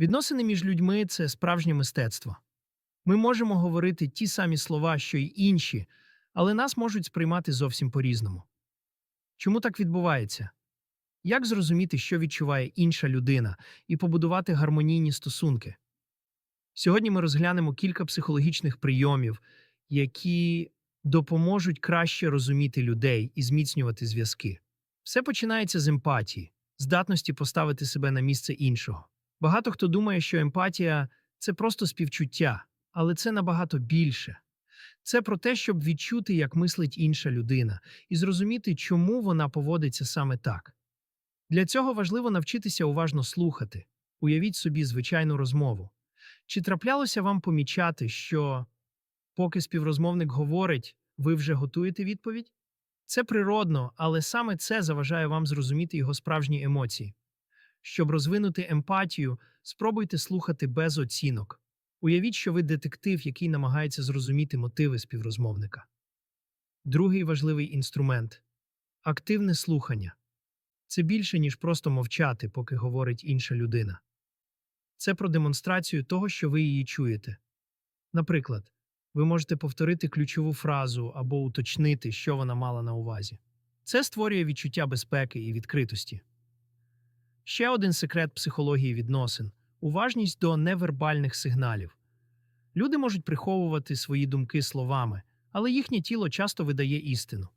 Відносини між людьми це справжнє мистецтво. Ми можемо говорити ті самі слова, що й інші, але нас можуть сприймати зовсім по-різному. Чому так відбувається? Як зрозуміти, що відчуває інша людина, і побудувати гармонійні стосунки? Сьогодні ми розглянемо кілька психологічних прийомів, які допоможуть краще розуміти людей і зміцнювати зв'язки. Все починається з емпатії, здатності поставити себе на місце іншого. Багато хто думає, що емпатія це просто співчуття, але це набагато більше. Це про те, щоб відчути, як мислить інша людина, і зрозуміти, чому вона поводиться саме так. Для цього важливо навчитися уважно слухати. Уявіть собі звичайну розмову. Чи траплялося вам помічати, що, поки співрозмовник говорить, ви вже готуєте відповідь? Це природно, але саме це заважає вам зрозуміти його справжні емоції. Щоб розвинути емпатію, спробуйте слухати без оцінок. Уявіть, що ви детектив, який намагається зрозуміти мотиви співрозмовника. Другий важливий інструмент активне слухання. Це більше, ніж просто мовчати, поки говорить інша людина. Це про демонстрацію того, що ви її чуєте. Наприклад, ви можете повторити ключову фразу або уточнити, що вона мала на увазі. Це створює відчуття безпеки і відкритості. Ще один секрет психології відносин уважність до невербальних сигналів. Люди можуть приховувати свої думки словами, але їхнє тіло часто видає істину.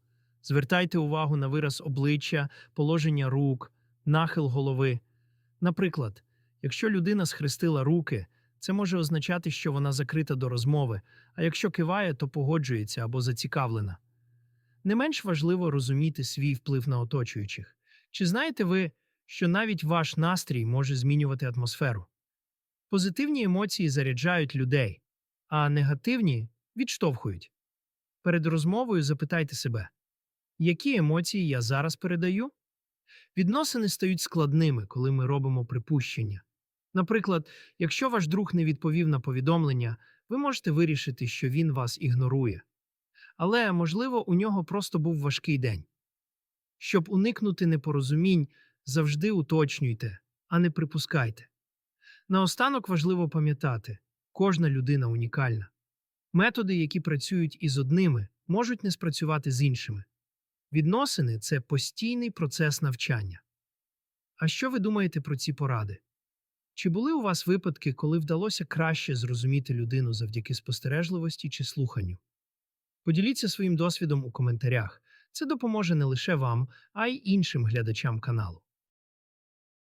Звертайте увагу на вираз обличчя, положення рук, нахил голови. Наприклад, якщо людина схрестила руки, це може означати, що вона закрита до розмови, а якщо киває, то погоджується або зацікавлена. Не менш важливо розуміти свій вплив на оточуючих. Чи знаєте ви, що навіть ваш настрій може змінювати атмосферу? Позитивні емоції заряджають людей, а негативні відштовхують. Перед розмовою запитайте себе, які емоції я зараз передаю? Відносини стають складними, коли ми робимо припущення. Наприклад, якщо ваш друг не відповів на повідомлення, ви можете вирішити, що він вас ігнорує. Але, можливо, у нього просто був важкий день. Щоб уникнути непорозумінь, завжди уточнюйте, а не припускайте. Наостанок важливо пам'ятати, кожна людина унікальна. Методи, які працюють із одними, можуть не спрацювати з іншими. Відносини це постійний процес навчання. А що ви думаєте про ці поради? Чи були у вас випадки, коли вдалося краще зрозуміти людину завдяки спостережливості чи слуханню? Поділіться своїм досвідом у коментарях. Це допоможе не лише вам, а й іншим глядачам каналу.